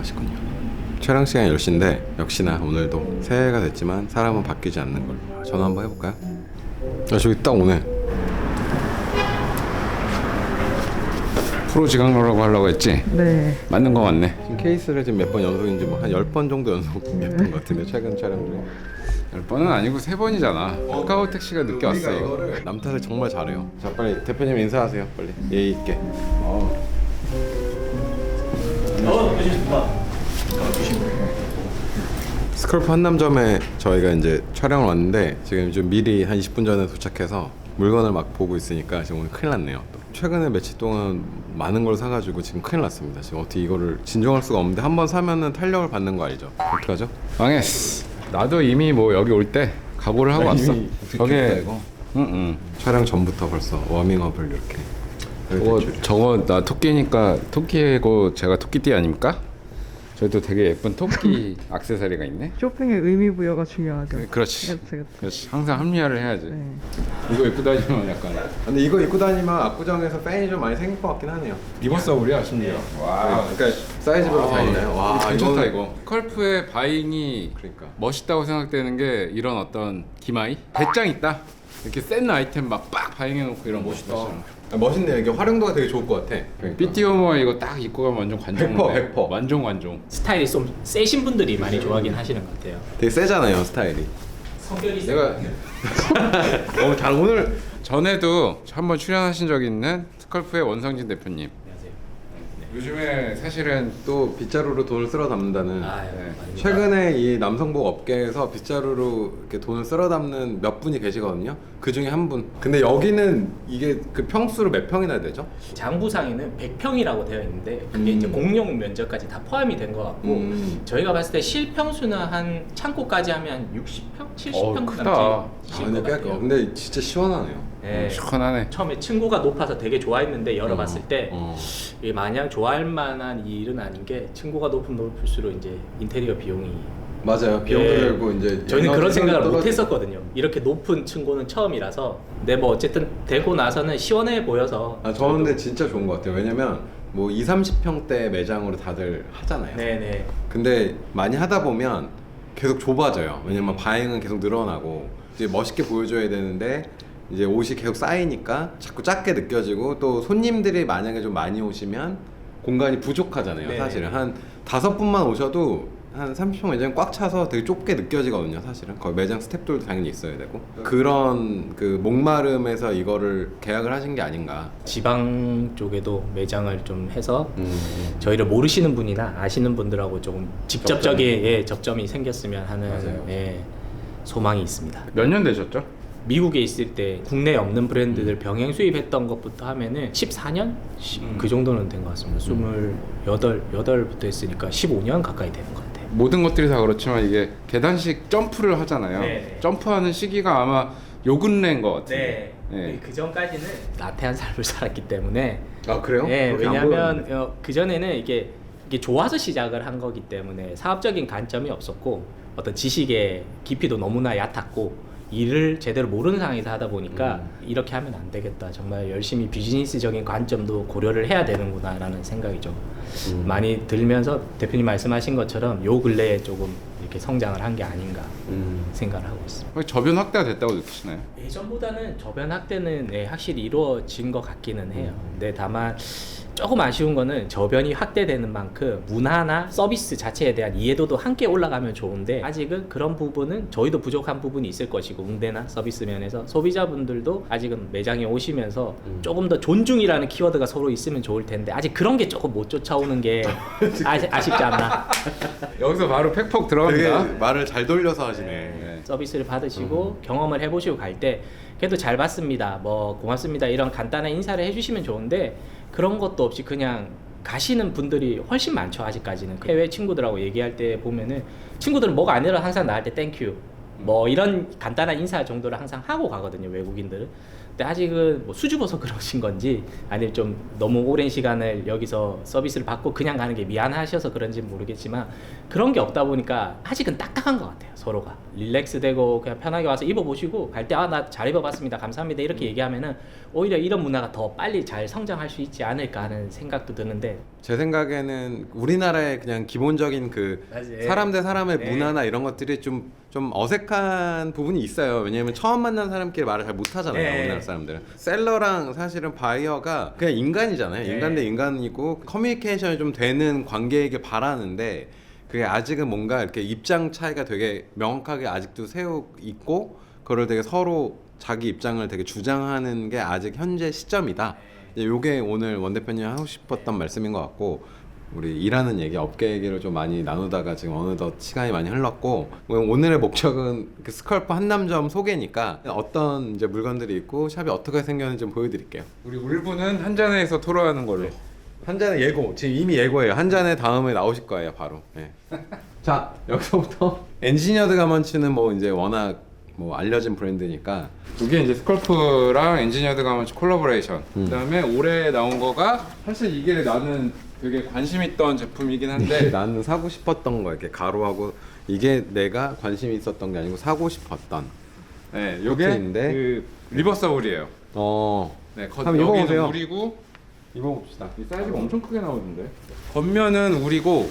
맛있군요. 촬영 시간 10시인데 역시나 오늘도 새해가 됐지만 사람은 바뀌지 않는 걸로. 전화 한번 해볼까요? 아 저기 딱 오네. 프로 지강로라고 하려고 했지? 네. 맞는 거 같네. 지금 케이스를 지금 몇 번 연속인지 뭐 한 10번 정도 연속했던 것 같은데 최근 촬영 중에. 열 번은 아니고 세 번이잖아. 카카오 택시가 늦게 왔어 이거. 남 탓을 정말 잘해요. 자 빨리 대표님 인사하세요. 빨리 예의 있게. 스컬프 한남점에 저희가 이제 촬영을 왔는데 지금 좀 미리 한 20분 전에 도착해서 물건을 막 보고 있으니까 지금 오늘 큰일 났네요. 또. 최근에 며칠 동안 많은 걸 사가지고 지금 큰일 났습니다. 지금 어떻게 이거를 진정할 수가 없는데 한 번 사면은 탄력을 받는 거 알죠? 어떡하죠? 망했어. 나도 이미 뭐 여기 올 때 각오를 하고 왔어. 이미 저게 이거? 응응. 촬영 전부터 벌써 워밍업을 이렇게. 저거 저거 나 토끼니까 토끼고 제가 토끼띠 아닙니까? 저희도 되게 예쁜 토끼 액세서리가 있네. 쇼핑의 의미 부여가 중요하죠. 그렇지. 그렇죠, 그렇죠. 그렇지. 항상 합리화를 해야지. 네. 이거 입고 다니면 약간 근데 이거 입고 다니면 압구정에서 팬이 좀 많이 생길 것 같긴 하네요. 리버서블이야 심지어. 와. 그러니까 사이즈별로 다 있나요? 와와 괜찮다 이거는- 이거. 컬프의 바잉이 그러니까. 멋있다고 생각되는 게 이런 어떤 기마이 배짱 있다. 이렇게 센 아이템 막빡 바잉해놓고 이런 멋있다. 아, 멋있네요. 이게 활용도가 되게 좋을 것 같아. 그러니까. 삐띠오머 이거 딱 입고 가면 완전 관종. 100%, 100%. 완전 관종. 스타일이 좀 세신 분들이 많이 좋아하긴 하시는 것 같아요. 되게 세잖아요 스타일이. 성격이 내가 어, 잘 오늘 전에도 한번 출연하신 적 있는 스컬프의 원성진 대표님. 요즘에 사실은 또 빗자루로 돈을 쓸어 담는다는. 아, 네. 아닙니다. 최근에 이 남성복 업계에서 빗자루로 이렇게 돈을 쓸어 담는 몇 분이 계시거든요. 그 중에 한 분. 근데 여기는 이게 그 평수로 몇 평이나 되죠? 장부상에는 100평이라고 되어 있는데 그게 음. 이제 공용 면적까지 다 포함이 된 것 같고 음. 저희가 봤을 때 실평수는 한 창고까지 하면 한 60평, 70평 어우, 크다. 아, 실 근데 꽤 진짜 시원하네요. 네. 시원하네. 처음에 층고가 높아서 되게 좋아했는데 열어봤을 때 어. 이게 마냥 좋아할 만한 일은 아닌 게 층고가 높으면 높을수록 이제 인테리어 비용이 맞아요. 비용도 예. 들고 이제 저희는 그런 생각을. 못 했었거든요. 이렇게 높은 층고는 처음이라서. 근데 뭐 어쨌든 되고 나서는 시원해 보여서. 아 저는 근데 진짜 좋은 것 같아요. 왜냐면 뭐 2, 30평대 매장으로 다들 하잖아요. 네네. 근데 많이 하다 보면 계속 좁아져요. 왜냐면 바행은 계속 늘어나고 이제 멋있게 보여줘야 되는데 이제 옷이 계속 쌓이니까 자꾸 작게 느껴지고 또 손님들이 만약에 좀 많이 오시면 공간이 부족하잖아요. 네. 사실은 한 다섯 분만 오셔도 한 30평 매장 꽉 차서 되게 좁게 느껴지거든요. 사실은 거기 매장 스탭들도 당연히 있어야 되고 그런 그 목마름에서 이거를 계약을 하신 게 아닌가. 지방 쪽에도 매장을 좀 해서 음. 저희를 모르시는 분이나 아시는 분들하고 조금 직접적인 예, 접점이 생겼으면 하는 맞아요. 예, 소망이 있습니다. 몇 년 되셨죠? 미국에 있을 때 국내에 없는 브랜드들 병행 수입했던 것부터 하면은 14년 음. 그 정도는 된 것 같습니다. 28, 8부터 했으니까 15년 가까이 되는 것 같아요. 모든 것들이 다 그렇지만 이게 계단식 점프를 하잖아요. 네. 점프하는 시기가 아마 요 근래인 것 같아요. 네. 네. 그 전까지는 나태한 삶을 살았기 때문에 아 그래요? 안 왜냐하면. 어, 그 전에는 이게 이게 좋아서 시작을 한 거기 때문에 사업적인 관점이 없었고 어떤 지식의 깊이도 너무나 얕았고 일을 제대로 모르는 상황에서 하다 보니까 음. 이렇게 하면 안 되겠다. 정말 열심히 비즈니스적인 관점도 고려를 해야 되는구나라는 생각이 좀 음. 많이 들면서 대표님 말씀하신 것처럼 요 근래에 조금 이렇게 성장을 한 게 아닌가 음. 생각을 하고 있습니다. 저변 확대가 됐다고 느끼시나요? 예전보다는 저변 확대는 네, 확실히 이루어진 것 같기는 해요. 근데 다만 조금 아쉬운 거는 저변이 확대되는 만큼 문화나 서비스 자체에 대한 이해도도 함께 올라가면 좋은데 아직은 그런 부분은 저희도 부족한 부분이 있을 것이고 응대나 서비스 면에서 소비자분들도 아직은 매장에 오시면서 음. 조금 더 존중이라는 키워드가 서로 있으면 좋을 텐데 아직 그런 게 조금 못 쫓아오는 게 아시, 아쉽지 않나 여기서 바로 팩폭 되게 들어갑니다. 말을 잘 돌려서 하시네. 네. 서비스를 받으시고 경험을 해보시고 갈 때 그래도 잘 봤습니다 뭐 고맙습니다 이런 간단한 인사를 해주시면 좋은데 그런 것도 없이 그냥 가시는 분들이 훨씬 많죠 아직까지는. 해외 친구들하고 얘기할 때 보면은 친구들은 뭐가 아니라 항상 나한테 땡큐 뭐 이런 간단한 인사 정도를 항상 하고 가거든요 외국인들은 근데 아직은 뭐 수줍어서 그러신 건지 아니면 좀 너무 오랜 시간을 여기서 서비스를 받고 그냥 가는 게 미안하셔서 그런지 모르겠지만 그런 게 없다 보니까 아직은 딱딱한 것 같아요 서로가. 릴렉스되고 그냥 편하게 와서 입어보시고 갈 때 아 나 잘 입어봤습니다. 감사합니다. 이렇게 얘기하면은 오히려 이런 문화가 더 빨리 잘 성장할 수 있지 않을까 하는 생각도 드는데. 제 생각에는 우리나라의 그냥 기본적인 그 맞아요. 사람 대 사람의 네. 문화나 이런 것들이 좀, 좀 어색한 부분이 있어요. 왜냐면 처음 만난 사람끼리 말을 잘 못하잖아요. 네. 우리나라 사람들은. 셀러랑 사실은 바이어가 그냥 인간이잖아요. 네. 인간 대 인간이고 커뮤니케이션이 좀 되는 관계이길 바라는데 그게 아직은 뭔가 이렇게 입장 차이가 되게 명확하게 아직도 세우 있고 그걸 되게 서로 자기 입장을 되게 주장하는 게 아직 현재 시점이다. 이제 요게 오늘 원 대표님 하고 싶었던 말씀인 것 같고 우리 일하는 얘기, 업계 얘기를 좀 많이 나누다가 지금 어느덧 시간이 많이 흘렀고 오늘의 목적은 그 스컬프 한남점 소개니까 어떤 이제 물건들이 있고 샵이 어떻게 생겼는지 좀 보여드릴게요. 우리 울분은 한 잔에서 토로하는 걸로. 한 잔에 예고 지금 이미 예고예요. 한 잔에 다음에 나오실 거예요, 바로. 네. 자 여기서부터 엔지니어드 가먼치는 뭐 이제 워낙 뭐 알려진 브랜드니까 이게 이제 스컬프랑 엔지니어드 가먼츠 콜라보레이션. 음. 그다음에 올해 나온 거가 사실 이게 나는 되게 관심 있던 제품이긴 네. 한데 나는 사고 싶었던 거 이렇게 가로하고 이게 내가 관심 있었던 게 아니고 사고 싶었던. 네, 요게 코트인데. 그 리버서블이에요. 어. 네, 겉 한번 여기는 입어보세요. 울이고 입어봅시다. 이 사이즈가 엄청 크게 나오는데. 겉면은 울이고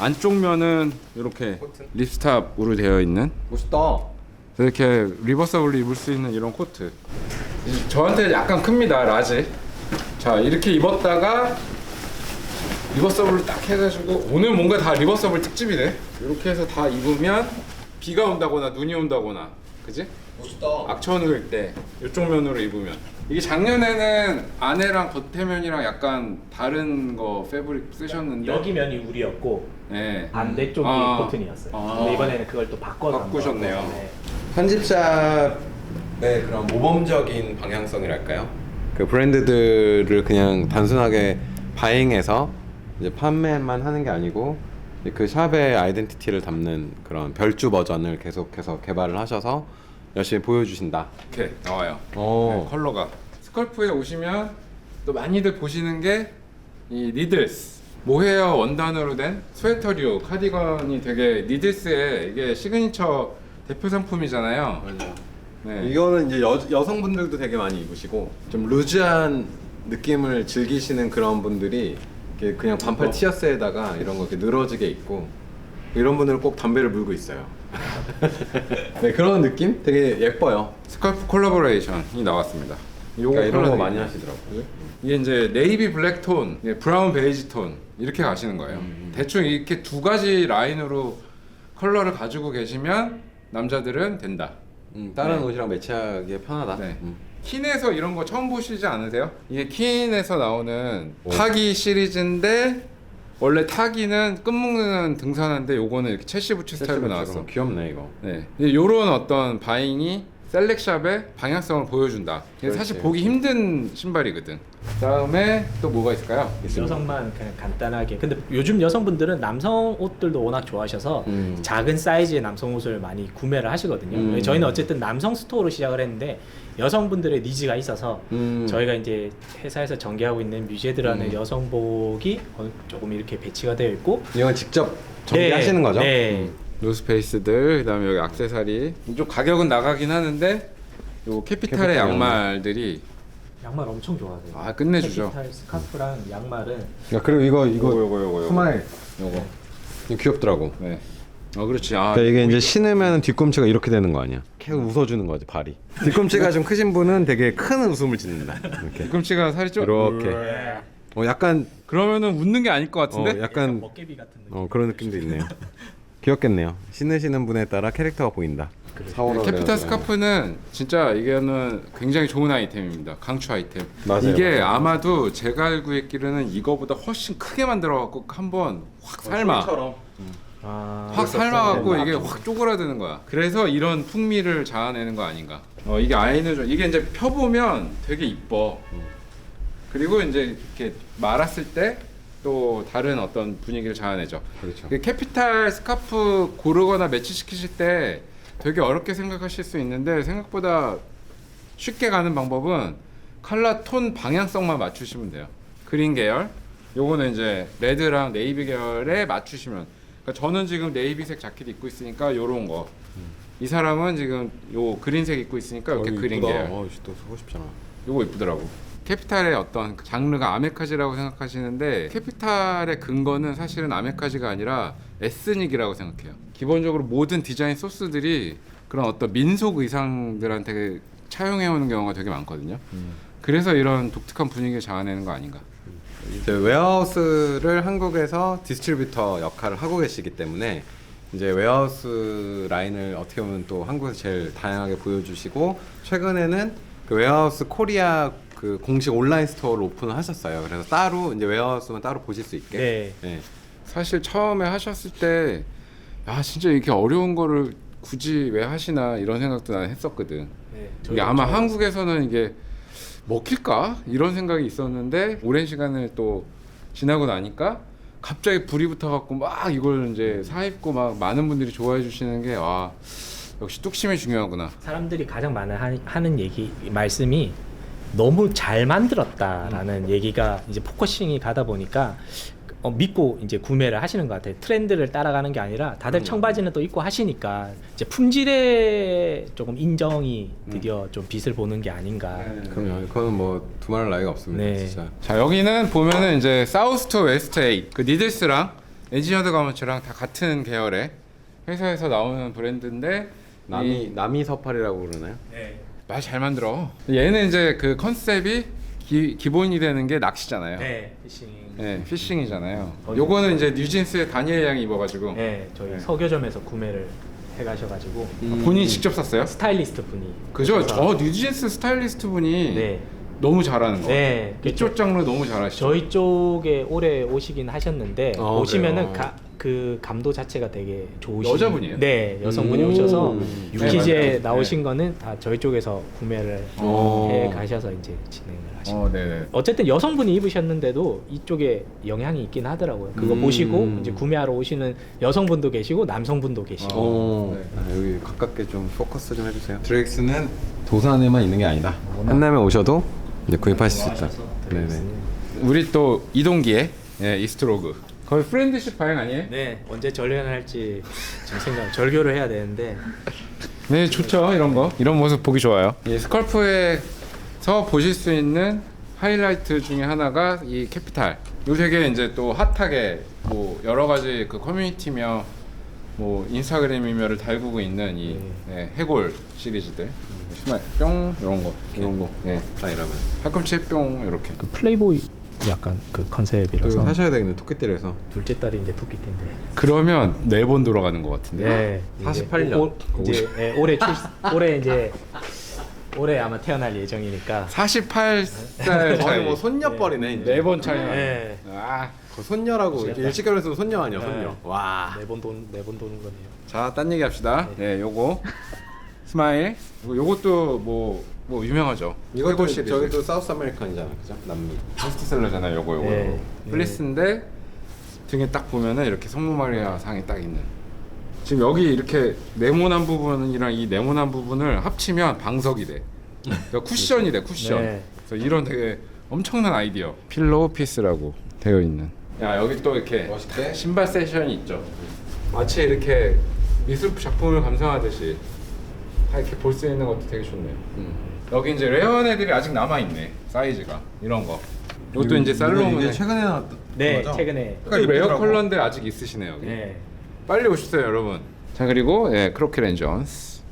안쪽 면은 이렇게? 립스탑으로 되어 있는 멋있다. 이렇게 리버서블로 입을 수 있는 이런 코트. 이- 저한테 약간 큽니다 라지. 자 이렇게 입었다가 리버서블로 딱 해가지고 오늘 뭔가 다 리버서블 특집이네. 이렇게 해서 다 입으면 비가 온다거나 눈이 온다거나, 그지? 멋있다. 악천후일 때 이쪽 면으로 입으면 이게 작년에는 안에랑 겉에면이랑 약간 다른 거 패브릭 쓰셨는데 여기 면이 울이었고 네. 반대 쪽이 아. 코튼이었어요. 아. 근데 이번에는 그걸 또 바꿔서 바꾸셨네요. 네. 편집샵의 그런 모범적인 방향성이랄까요? 그 브랜드들을 그냥 단순하게 바잉해서 이제 판매만 하는 게 아니고 그 샵의 아이덴티티를 담는 그런 별주 버전을 계속해서 개발을 하셔서 열심히 보여주신다. 이렇게 나와요. 오. 네, 컬러가 스컬프에 오시면 또 많이들 보시는 게 이 니들스 모헤어 원단으로 된 스웨터류 카디건이 되게 니들스의 이게 시그니처 대표 상품이잖아요. 네. 이거는 이제 여, 여성분들도 되게 많이 입으시고 좀 루즈한 느낌을 즐기시는 그런 분들이 이렇게 그냥 반팔 어. 티셔츠에다가 이런 거 이렇게 늘어지게 입고 이런 분들은 꼭 담배를 물고 있어요. 네 그런 느낌 되게 예뻐요. 스컬프 콜라보레이션이 나왔습니다. 요거 그러니까 이런 거. 많이 하시더라고요. 이게 이제 네이비 블랙 톤, 브라운 베이지 톤 이렇게 가시는 거예요. 음. 대충 이렇게 두 가지 라인으로 컬러를 가지고 계시면 남자들은 된다. 음, 다른 네. 옷이랑 매치하기에 편하다. 네. 음. 킨에서 이런 거 처음 보시지 않으세요? 이게 킨에서 나오는 오. 타기 시리즈인데 원래 타기는 끝묶는 등산화인데 요거는 이렇게 채시 부츠 스타일로 나왔어. 귀엽네 이거. 네, 요런 어떤 바잉이 셀렉샵의 방향성을 보여준다. 그렇지, 사실 보기. 힘든 신발이거든. 다음에 또 뭐가 있을까요? 여성만 그냥 간단하게. 근데 요즘 여성분들은 남성 옷들도 워낙 좋아하셔서 음. 작은 사이즈의 남성 옷을 많이 구매를 하시거든요. 음. 저희는 어쨌든 남성 스토어로 시작을 했는데 여성분들의 니즈가 있어서 음. 저희가 이제 회사에서 전개하고 있는 뮤제드라는 음. 여성복이 조금 이렇게 배치가 되어 있고 이건 직접 정비하시는 거죠? 네. 노스페이스들 그다음에 여기 액세서리 좀 가격은 나가긴 하는데 요 캐피탈의 캐피탈 양말들이 양말 엄청 좋아하세요. 아, 끝내주죠. 캐피탈 스카프랑 양말은 야 그리고 이거 이거 요거, 요거, 요거. 스마일 요거 이거 귀엽더라고. 네. 어 그렇지. 아 그러니까 이게 이제 신으면 뒤꿈치가 이렇게 되는 거 아니야? 계속 웃어주는 거지 발이. 뒤꿈치가 좀 크신 분은 되게 큰 웃음을 짓는다. 이렇게. 뒤꿈치가 살이 좀 이렇게. 어 약간 그러면은 웃는 게 아닐 것 어 같은데. 약간 먹개비 같은 느낌. 어 그런 느낌도 있네요. 귀엽겠네요. 신으시는 분에 따라 캐릭터가 보인다. 네, 캐피탈. 스카프는 진짜 이게는 굉장히 좋은 아이템입니다. 강추 아이템. 맞아요, 이게 맞아요. 아마도 제가 알고 있기로는 이거보다 훨씬 크게 만들어 갖고 한번 확 삶아. 아, 확 삶아갖고 네. 이게 확 쪼그라드는 거야. 그래서 이런 풍미를 자아내는 거 아닌가. 어 이게 아이는 좀 이게 이제 펴보면 되게 이뻐. 그리고 이제 이렇게 말았을 때 또 다른 어떤 분위기를 자아내죠. 그렇죠. 그 캐피탈 스카프 고르거나 매치시키실 때 되게 어렵게 생각하실 수 있는데 생각보다 쉽게 가는 방법은 컬러 톤 방향성만 맞추시면 돼요. 그린 계열, 요거는 이제 레드랑 네이비 계열에 맞추시면. 그러니까 저는 지금 네이비색 자켓 입고 있으니까 요런 거. 이 사람은 지금 요 그린색 입고 있으니까 이렇게 어, 그린 이쁘다. 계열. 어, 또 쓰고 싶잖아. 요거 이쁘더라고. 캐피탈의 어떤 그 장르가 아메카지라고 생각하시는데 캐피탈의 근거는 사실은 아메카지가 아니라 에스닉이라고 생각해요. 기본적으로 모든 디자인 소스들이 그런 어떤 민속 의상들한테 차용해 오는 경우가 되게 많거든요. 그래서 이런 독특한 분위기를 자아내는 거 아닌가. 이제 웨어하우스를 한국에서 디스트리뷰터 역할을 하고 계시기 때문에 이제 웨어하우스 라인을 어떻게 보면 또 한국에서 제일 다양하게 보여주시고 최근에는 그 웨어하우스 코리아 그 공식 온라인 스토어를 오픈을 하셨어요. 그래서 따로 이제 웨어하우스만 따로 보실 수 있게. 네. 네. 사실 처음에 하셨을 때, 야 진짜 이렇게 어려운 거를 굳이 왜 하시나 이런 생각도 난 했었거든. 네, 이게 아마 한국에서는 이게 먹힐까 이런 생각이 있었는데 오랜 시간을 또 지나고 나니까 갑자기 불이 붙어갖고 막 이걸 이제 사입고 막 많은 분들이 좋아해 주시는 게와 역시 뚝심이 중요하구나. 사람들이 가장 많이 하- 하는 얘기 말씀이 너무 잘 만들었다라는 얘기가 이제 포커싱이 가다 보니까 어, 믿고 이제 구매를 하시는 것 같아요. 트렌드를 따라가는 게 아니라 다들 청바지는 또 입고 하시니까 이제 품질에 조금 인정이 드디어 좀 빛을 보는 게 아닌가. 그럼요. 그거는 뭐 두말할 나위가 없습니다. 네. 진짜. 자 여기는 보면은 이제 사우스 투 웨스트 에이 그 니들스랑 엔지니어드 가먼츠랑 다 같은 계열의 회사에서 나오는 브랜드인데 남이 남이 서팔이라고 그러나요? 네. 말잘 만들어. 얘는 이제 그 컨셉이 기, 기본이 되는 게 낚시잖아요. 네. 피싱. 네, 피싱이잖아요. 어, 요거는 이제 뉴진스의 다니엘 양이 입어가지고 네, 저희 네. 서교점에서 구매를 해가셔가지고 본인이 직접 샀어요? 스타일리스트 분이 그죠? 오셔서- 저 뉴진스 스타일리스트 분이 네. 너무 잘하는 거. 네. 이쪽 장르 너무 잘하시죠. 저희 쪽에 오래 오시긴 하셨는데 어, 오시면은? 가, 그 감도 자체가 되게 좋으신 여자분이에요? 네 여성분이 음. 오셔서 네, 유키즈에 맞아요. 나오신 거는 다 저희 쪽에서 구매를 어. 해 가셔서 이제 진행을 어. 어쨌든 여성분이 입으셨는데도 이쪽에 영향이 있긴 하더라고요 그거 음. 보시고 이제 구매하러 오시는 여성분도 계시고 남성분도 계시고 어, 네. 아, 여기 가깝게 좀 포커스 좀 해주세요. 드렉스는 도산에만 있는 게 아니다. 한남에 오셔도 이제 구입하실 수 있다. 네네. 우리 또 이동기의 예, 이스트로그. 거의 프렌드십 바행 아니에요? 네 언제 절연할지 지금 생각 절교를 해야 되는데 네, 좋죠. 이런 거. 이런 모습 보기 좋아요. 이 스컬프에 서 보실 수 있는 하이라이트 중에 하나가 이 캐피탈. 요 되게 이제 또 핫하게 뭐 여러 가지 그 커뮤니티며 뭐 인스타그램이며를 달구고 있는 이 네, 해골 시리즈들. 정말 뿅 이런 거. 이런 거. 네. 딱 이러면. 팔꿈치 뿅 이렇게. 그 플레이보이 약간 그 컨셉이라서 이거 사셔야 되겠네 토끼띠에서. 둘째 딸이 이제 토끼띠인데 그러면 네 번 돌아가는 것 같은데. 네. 48 년. 오, 이제 예, 올해 출 올해 이제 올해 아마 태어날 예정이니까 48살 거의 차이. 뭐 손녀뻘이네 이제. 네번 차이. 네. 아. 그 손녀라고 미치겠다. 일찍 결혼해서 손녀 아니야 네. 손녀. 와. 네번 돈 네번 도는 거네요. 자, 딴 얘기 합시다. 네, 요거 스마일. 요것도 뭐, 뭐 유명하죠. 이것도 시리즈. 저기 또 사우스 아메리칸이잖아, 그죠? 남미. 베스트셀러잖아요, 요거 요거. 네. 플리스인데 등에 딱 보면은 이렇게 성모 마리아 상이 딱 있는. 지금 여기 이렇게 네모난 부분이랑 이 네모난 부분을 합치면 방석이 돼. 그러니까 쿠션이 돼, 쿠션. 네. 그래서 이런 되게 엄청난 아이디어. 필로우 피스라고 되어 있는. 야, 여기 또 이렇게 멋있게. 신발 세션이 있죠. 마치 이렇게 미술 작품을 감상하듯이 다 이렇게 볼 수 있는 것도 되게 좋네요. 음. 여기 이제 레어한 애들이 아직 남아 있네. 사이즈가 이런 거. 이것도 이제 살로몬 이게 최근에 나왔던 네, 거죠? 최근에 또 레어. 컬러인데 아직 있으시네요 여기. 네. 빨리 오십시오 여러분. 자 그리고 예 크로켓 존스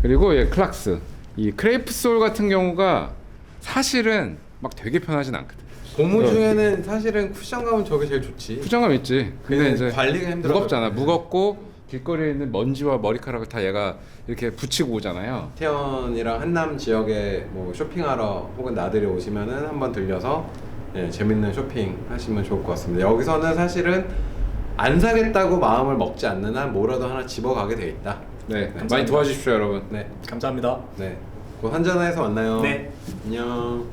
그리고 예 클락스 이 크레이프 솔 같은 경우가 사실은 막 되게 편하진 않거든. 고무 중에는 사실은 쿠션감은 저게 제일 좋지. 부정감 있지. 근데 근데 이제 관리가 힘들어. 무겁잖아. 무겁고 길거리에 있는 먼지와 머리카락을 다 얘가 이렇게 붙이고 오잖아요. 태연이랑 한남 지역에 뭐 쇼핑하러 혹은 나들이 오시면은 한번 들려서 예, 재밌는 쇼핑 하시면 좋을 것 같습니다. 여기서는 사실은 안 사겠다고 마음을 먹지 않는 한 뭐라도 하나 집어가게 돼 있다. 네, 많이 도와주십시오 여러분. 네, 감사합니다. 네. 곧 한잔해서 만나요. 네. 안녕.